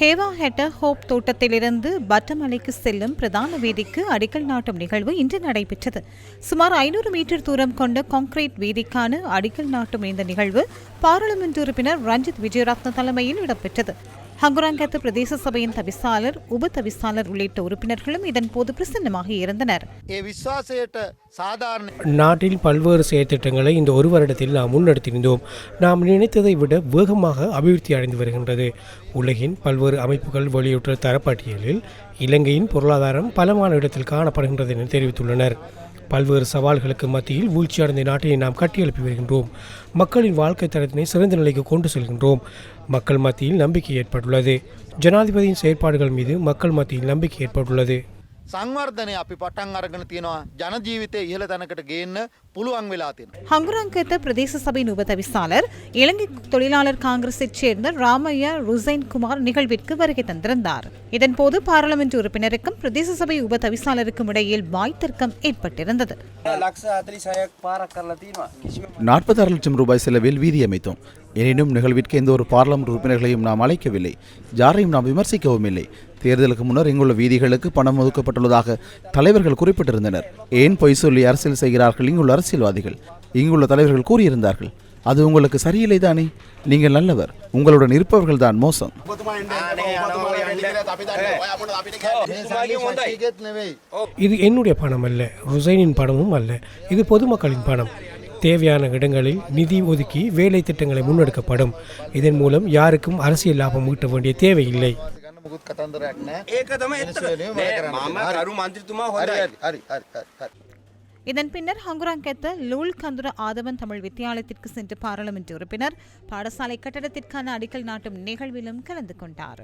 Hewa ஹெட்ட hope தோட்டத்திலிருந்து பட்டமலைக்கு செல்லும் பிரதான வீதிக்கு அடிக்கல் நாட்டும் நிகழ்வு இன்று நடைபெற்றது. சுமார் ஐநூறு மீட்டர் தூரம் கொண்ட கான்கிரீட் வீதிக்கான அடிக்கல் நாட்டும் இந்த நிகழ்வு பாராளுமன்ற உறுப்பினர் ரஞ்சித் விஜயரத்ன தலைமையில் இடம்பெற்றது. ஹங்குராங்கத்து பிரதேச சபையின் தவிசாளர் உப தவிசாளர் உள்ளிட்ட உறுப்பினர்களும் இதன்போது பிரசன்னமாக இருந்தனர் நாட்டில் பல்வேறு செயற்திட்டங்களை இந்த ஒரு வருடத்தில் நாம் முன்னெடுத்திருந்தோம். நாம் நினைத்ததை விட வேகமாக அபிவிருத்தி அடைந்து வருகின்றது. உலகின் பல்வேறு அமைப்புகள் வெளியிட்ட தரப்பட்டியலில் இலங்கையின் பொருளாதாரம் பலமான இடத்தில் காணப்படுகின்றது என தெரிவித்துள்ளனர். பல்வேறு சவால்களுக்கு மத்தியில் வீழ்ச்சியடைந்த நாட்டினை நாம் கட்டியெழுப்பி வருகின்றோம். மக்களின் வாழ்க்கை தரத்தினை சிறந்த நிலைக்கு கொண்டு செல்கின்றோம். மக்கள் மத்தியில் நம்பிக்கை ஏற்பட்டுள்ளது. ஜனாதிபதியின் செயற்பாடுகள் மீது மக்கள் மத்தியில் நம்பிக்கை ஏற்பட்டுள்ளது. සංවර්ධනය අපි පටන් අරගෙන තියෙනවා ජනජීවිතය ඉහළ තැනකට ගේන්න පුළුවන් වෙලා තියෙන. ஹங்குராங்கத்த பிரதேச சபையின் உப தவிசாளர் இலங்கை தொழிலாளர் காங்கிரஸைச் சேர்ந்த ராமையா ருசைன் குமார் நிகழ்விற்கு வருகை தந்திருந்தார் இதன்போது பாராளுமன்ற உறுப்பினருக்கும் பிரதேச சபை உப தவிசாளருக்கும் இடையில் வாய்த்தர்க்கம் ஏற்பட்டிருந்தது ලක්ෂ හතලිසයක් පාරක් කරලා තියෙනවා කිසිම நாற்பத்தாறு லட்சம் ரூபாய் செலவில் வீதி அமைத்தோம் எனினும் நிகழ்விற்கு எந்த ஒரு பார்லமெண்ட் உறுப்பினர்களையும் நாம் அழைக்கவில்லை யாரையும் நாம் விமர்சிக்கவும் இல்லை தேர்தலுக்கு முன்னர் இங்குள்ள வீதிகளுக்கு பணம் ஒதுக்கப்பட்டுள்ளதாக தலைவர்கள் குறிப்பிட்டிருந்தனர். ஏன் பொய் சொல்லி அரசியல் செய்கிறார்கள் இங்குள்ள அரசியல்வாதிகள்? இங்குள்ள தலைவர்கள் கூறியிருந்தார்கள் அது உங்களுக்கு சரியில்லை தானே? நீங்கள் நல்லவர் உங்களுடன் இருப்பவர்கள் தான் மோசம். இது என்னுடைய பணம் அல்ல ஹுசைனின் பணமும் அல்ல இது பொதுமக்களின் பணம். தேவையான இடங்களில் நிதி ஒதுக்கி வேலை திட்டங்களை முன்னெடுக்கப்படும். இதன் மூலம் யாருக்கும் அரசியல் லாபம் ஈட்ட வேண்டிய தேவையில்லை. ಮುಗಿದ ಕತಂದ್ರ இதன் பின்னர் ஹங்குராங்கெத்த லூல் கந்துர ஆதவன் தமிழ் வித்தியாலயத்திற்கு சென்று பாராளுமன்ற உறுப்பினர் பாடசாலை கட்டடத்திற்கான அடிக்கல் நாட்டும் நிகழ்விலும் கலந்து கொண்டார்